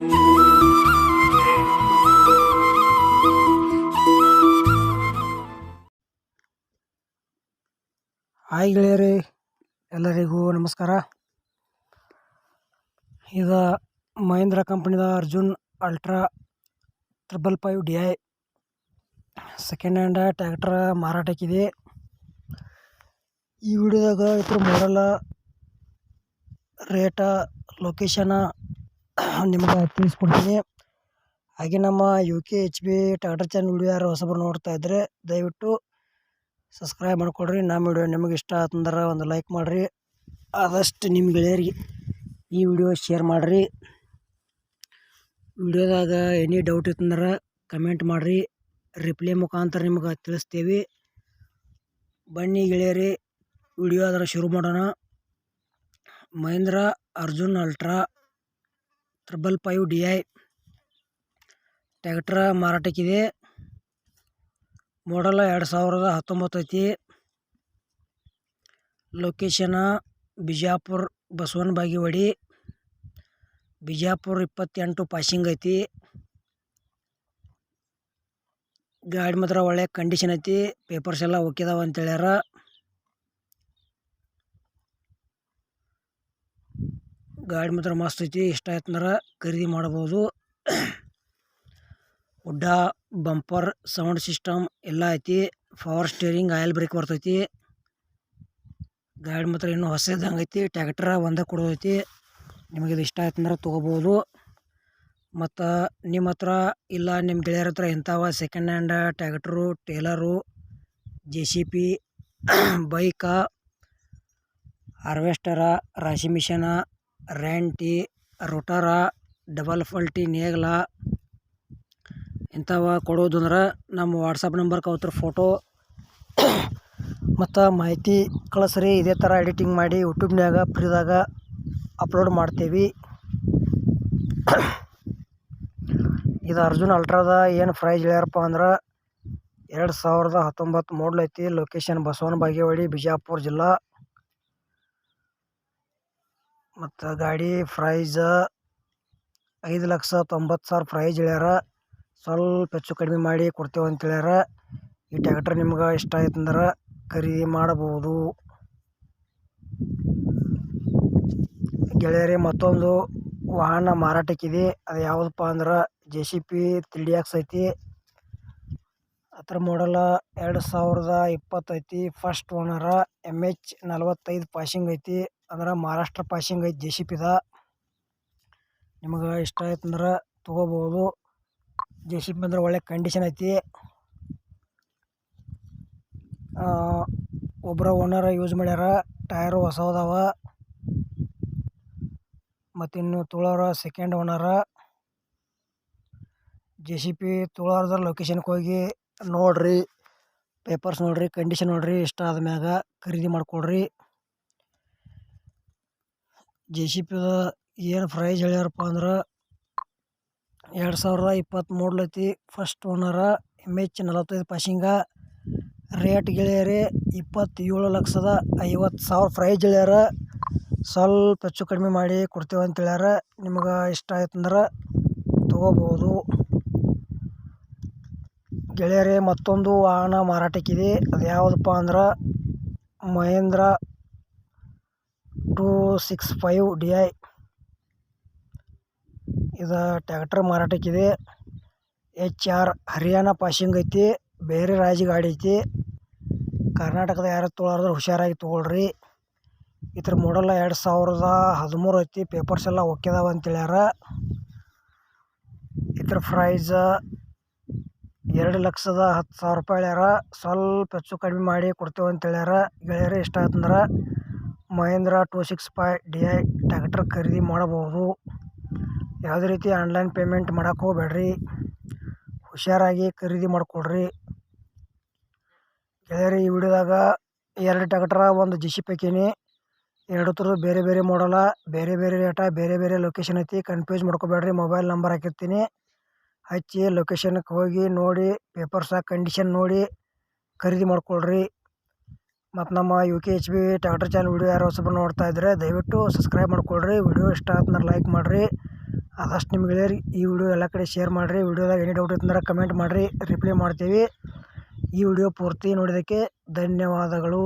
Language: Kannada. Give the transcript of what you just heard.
ಹಾಯ್ ಗೆಳೆಯರೇ, ಎಲ್ಲರಿಗೂ ನಮಸ್ಕಾರ. ಈಗ Mahindra ಕಂಪ್ನಿದ Arjun ultra triple five D I second hand tractor ಮಾರಾಟಕ್ಕಿದೆ. ಈ ವಿಡಿಯೋದಾಗ ಇದ್ರ ಮಾಡಲ್ಲ ರೇಟ ಲೊಕೇಶನ ನಿಮ್ಗೆ ತಿಳಿಸ್ಕೊಡ್ತೀನಿ. ಹಾಗೆ ನಮ್ಮ U K H B Tata channel video ಯಾರು ಹೊಸಬರು ನೋಡ್ತಾ ಇದ್ದರೆ ದಯವಿಟ್ಟು ಸಬ್ಸ್ಕ್ರೈಬ್ ಮಾಡಿಕೊಡ್ರಿ. ನಮ್ಮ ವಿಡಿಯೋ ನಿಮಗೆ ಇಷ್ಟ ಆತಂದ್ರೆ ಒಂದು ಲೈಕ್ ಮಾಡಿರಿ. ಆದಷ್ಟು ನಿಮ್ಮ ಗೆಳೆಯರಿಗೆ ಈ ವಿಡಿಯೋ ಶೇರ್ ಮಾಡಿರಿ. ವಿಡಿಯೋದಾಗ ಎನಿ ಡೌಟ್ ಇತ್ತಂದ್ರೆ ಕಮೆಂಟ್ ಮಾಡಿರಿ. ರಿಪ್ಲೈ ಮುಖಾಂತರ ನಿಮ್ಗೆ ತಿಳಿಸ್ತೀವಿ. ಬನ್ನಿ ಗೆಳೆಯರಿ ವಿಡಿಯೋ ಅದರ ಶುರು ಮಾಡೋಣ. Mahindra, Arjun, ultra. Triple five D I tractor ಮಾರಾಟಕ್ಕಿದೆ. Model ಎರಡು ಸಾವಿರದ ಹತ್ತೊಂಬತ್ತು ಐತಿ. ಲೊಕೇಶನ ಬಿಜಾಪುರ ಬಸವನ ಬಾಗೇವಾಡಿ. ಬಿಜಾಪುರ ಇಪ್ಪತ್ತೆಂಟು ಪಾಸಿಂಗ್ ಐತಿ. ಗಾಡಿ ಮಾತ್ರ ಒಳ್ಳೆ ಕಂಡೀಷನ್ ಐತಿ. ಪೇಪರ್ಸ್ ಎಲ್ಲ ಓಕೆ ಅದಾವ ಅಂತ ಹೇಳ್ಯಾರ ಗಾಡಿ ಮಾತ್ರ ಮಸ್ತ್ ಐತಿ ಇಷ್ಟ ಆಯ್ತಂದ್ರೆ ಖರೀದಿ ಮಾಡ್ಬೋದು. ಉಡ್ಡ, ಬಂಪರ್, ಸೌಂಡ್ ಸಿಸ್ಟಮ್ ಎಲ್ಲ ಐತಿ, ಪವರ್ ಸ್ಟೇರಿಂಗ್, ಆಯಿಲ್ ಬ್ರೇಕ್ ಬರ್ತೈತಿ. ಗಾಡಿ ಮಾತ್ರ ಇನ್ನೂ ಹೊಸದಂಗೆ ಐತಿ, ಟ್ಯಾಕ್ಟ್ರ ಒಂದೇ ಕೊಡೋದೈತಿ. ನಿಮಗೆ ಇದು ಇಷ್ಟ ಆಯ್ತಂದ್ರೆ ತೊಗೋಬೋದು. ಮತ್ತು ನಿಮ್ಮ ಹತ್ರ ಇಲ್ಲ, ನಿಮ್ಮ ಗೆಳೆಯರ ಹತ್ರ ಇಂಥವ second hand tractor, trailer J C B bike harvester ರಾಶಿ ಮಿಷನ ರ್ಯಾಂಟಿ, ರೋಟರ, ಡಬಲ್ ಫಲ್ಟಿ, ನೇಗಿಲ ಇಂಥವ ಕೊಡೋದಂದ್ರೆ ನಮ್ಮ ವಾಟ್ಸಪ್ ನಂಬರ್ ಅವತ್ರ ಫೋಟೋ ಮತ್ತು ಮಾಹಿತಿ ಕಳಿಸ್ರಿ. ಇದೇ ಥರ ಎಡಿಟಿಂಗ್ ಮಾಡಿ ಯೂಟ್ಯೂಬ್ನಾಗ ಫ್ರೀದಾಗ ಅಪ್ಲೋಡ್ ಮಾಡ್ತೀವಿ. ಇದು ಅರ್ಜುನ್ ಅಲ್ಟ್ರಾದ ಏನು ಪ್ರೈಸ್ ಹೇಳ್ಯಾರಪ್ಪ ಅಂದ್ರೆ ಎರಡು ಸಾವಿರದ ಹತ್ತೊಂಬತ್ತು ಐತಿ. ಲೊಕೇಶನ್ ಬಸವನ ಬಾಗೇವಾಡಿ, ಬಿಜಾಪುರ ಜಿಲ್ಲಾ. ಮತ್ತು ಗಾಡಿ ಪ್ರೈಸ ಐದು ಲಕ್ಷ ತೊಂಬತ್ತು ಸಾವಿರ ಪ್ರೈಸ್ ಹೇಳ್ಯಾರ. ಸ್ವಲ್ಪ ಹೆಚ್ಚು ಕಡಿಮೆ ಮಾಡಿ ಕೊಡ್ತೇವೆ ಅಂತ ಹೇಳ್ಯಾರ. ಈ ಟ್ಯಾಕ್ಟ್ರ್ ನಿಮ್ಗೆ ಇಷ್ಟ ಆಯ್ತಂದ್ರೆ ಖರೀದಿ ಮಾಡಬಹುದು. ಗೆಳೆಯರೇ, ಮತ್ತೊಂದು ವಾಹನ ಮಾರಾಟಕ್ಕಿದೆ ಅದು ಯಾವುದಪ್ಪ ಅಂದ್ರೆ ಜೆ ಸಿ ಪಿ ತ್ರೀ ಐತಿ. ಅದ್ರ ಮಾಡಲ ಎರಡು ಸಾವಿರದ ಇಪ್ಪತ್ತೈತಿ. ಫಸ್ಟ್ ಓನರ ಎಂ ಎಚ್ ನಲ್ವತ್ತೈದು ಪಾಸಿಂಗ್ ಐತಿ. ಅಂದ್ರೆ ಮಹಾರಾಷ್ಟ್ರ ಪಾಸಿಂಗ್ ಐತೆ ಜೆ ಸಿ ಪಿದ ನಿಮಗೆ ಇಷ್ಟ ಆಯ್ತಂದ್ರೆ ತೊಗೋಬೋದು ಜೆ ಸಿ ಪಿ ಅಂದ್ರೆ ಒಳ್ಳೆ ಕಂಡೀಷನ್ ಐತಿ. ಒಬ್ಬರ ಓನರ ಯೂಸ್ ಮಾಡ್ಯಾರ ಟಯರು ಹೊಸದವ ಮತ್ತಿನ್ನು ಇನ್ನು ತುಳೋರ second owner J C B ತುಳೋರ್ದ ಲೊಕೇಶನ್ಗೆ ಹೋಗಿ ನೋಡಿರಿ. ಪೇಪರ್ಸ್ ನೋಡಿರಿ ಕಂಡೀಷನ್ ನೋಡಿರಿ, ಇಷ್ಟ ಆದ್ಮ್ಯಾಗ ಖರೀದಿ ಮಾಡಿಕೊಡ್ರಿ. ಜೆ ಸಿ ಪಿದ ಏನು ಪ್ರೈಸ್ ಹೇಳ್ಯಾರಪ್ಪ ಅಂದ್ರೆ ಎರಡು ಸಾವಿರದ ಇಪ್ಪತ್ತ್ಮೂರು ಐತಿ. ಫಸ್ಟ್ ಓನರ ಎಂ ಎಚ್ ನಲವತ್ತೈದು ಪಾಸಿಂಗ ರೇಟ್ ಗೆಳೆಯರಿ ಇಪ್ಪತ್ತೇಳು ಲಕ್ಷದ ಐವತ್ತು ಸಾವಿರ ಪ್ರೈಸ್ ಹೇಳ್ಯಾರ. ಸ್ವಲ್ಪ ಹೆಚ್ಚು ಕಡಿಮೆ ಮಾಡಿ ಕೊಡ್ತೇವೆ ಅಂತ ಹೇಳ್ಯಾರ. ನಿಮ್ಗೆ ಇಷ್ಟ ಆಯ್ತಂದ್ರೆ ತೊಗೋಬೋದು ಗೆಳೆಯರೇ ಮತ್ತೊಂದು ವಾಹನ ಮಾರಾಟಕ್ಕಿದೆ. ಅದು ಯಾವುದಪ್ಪ ಅಂದ್ರೆ Mahindra two six five D I. ಇದು ಟ್ಯಾಕ್ಟ್ರ್ ಮಾರಾಟಕ್ಕಿದೆ. ಎಚ್ ಆರ್ ಹರಿಯಾಣ ಪಾಸಿಂಗ್ ಐತಿ, ಬೇರೆ ರಾಜ್ಯ ಗಾಡಿ ಐತಿ. ಕರ್ನಾಟಕದ ಯಾರು ತೊಗೊಳಾರ್ದ್ರೆ ಹುಷಾರಾಗಿ ತೊಗೊಳ್ರಿ. ಇದ್ರ ಮಾಡಲ್ಲ ಎರಡು ಸಾವಿರದ ಹದಿಮೂರು ಐತಿ ಪೇಪರ್ಸ್ ಎಲ್ಲ ಒಕ್ಕಿದಾವ ಅಂತೇಳ್ಯಾರ ಇದ್ರ ಪ್ರೈಸ್ ಎರಡು ಲಕ್ಷದ ಹತ್ತು ಸಾವಿರ ರೂಪಾಯಿ ಹೇಳ್ಯಾರ. ಸ್ವಲ್ಪ ಹೆಚ್ಚು ಕಡಿಮೆ ಮಾಡಿ ಕೊಡ್ತೇವೆ ಅಂತ ಹೇಳ್ಯಾರ. ಗೆಳೆಯರೇ, ಇಷ್ಟ ಆಯ್ತಂದ್ರೆ Mahindra two six five D I tractor ಖರೀದಿ ಮಾಡಬಹುದು. ಯಾವುದೇ ರೀತಿ ಆನ್ಲೈನ್ ಪೇಮೆಂಟ್ ಮಾಡಕ್ಕೆ ಹೋಗ್ಬೇಡ್ರಿ ಹುಷಾರಾಗಿ ಖರೀದಿ ಮಾಡಿಕೊಡ್ರಿ. ಗೆಳೆಯರಿ, ಈ ವಿಡಿಯೋದಾಗ ಎರಡು ಟ್ಯಾಕ್ಟ್ರ ಒಂದು ಜಿ ಸಿ ಪೈಕಿನಿ, ಎರಡು ಥರ ಬೇರೆ ಬೇರೆ ಮಾಡಲ್ಲ ಬೇರೆ ಬೇರೆ ರೇಟ ಬೇರೆ ಬೇರೆ ಲೊಕೇಶನ್ ಐತಿ ಕನ್ಫ್ಯೂಸ್ ಮಾಡ್ಕೋಬೇಡ್ರಿ. ಮೊಬೈಲ್ ನಂಬರ್ ಹಾಕಿರ್ತೀನಿ. ಹಚ್ಚಿ ಲೊಕೇಶನ್ಗೆ ಹೋಗಿ ನೋಡಿ ಪೇಪರ್ಸ ಕಂಡೀಷನ್ ನೋಡಿ, ಖರೀದಿ ಮಾಡ್ಕೊಳ್ರಿ. ಮತ್ತು ನಮ್ಮ U K H B tractor channel video ಯಾರು ಹೊಸಬರು ನೋಡ್ತಾ ಇದ್ದರೆ ದಯವಿಟ್ಟು ಸಬ್ಸ್ಕ್ರೈಬ್ ಮಾಡ್ಕೊಳ್ರಿ ವಿಡಿಯೋ ಇಷ್ಟ ಆತಂದ್ರೆ ಲೈಕ್ ಮಾಡಿರಿ. ಆದಷ್ಟು ನಿಮ್ಗೆ ಗೆಳೆಯರಿಗೆ ಈ ವಿಡಿಯೋ ಎಲ್ಲ ಕಡೆ ಶೇರ್ ಮಾಡಿರಿ. ವಿಡಿಯೋದಾಗ ಏನೇ ಡೌಟ್ ಇತ್ತಂದ್ರೆ ಕಮೆಂಟ್ ಮಾಡಿರಿ. ರಿಪ್ಲೈ ಮಾಡ್ತೀವಿ. ಈ ವಿಡಿಯೋ ಪೂರ್ತಿ ನೋಡಿದ್ದಕ್ಕೆ ಧನ್ಯವಾದಗಳು.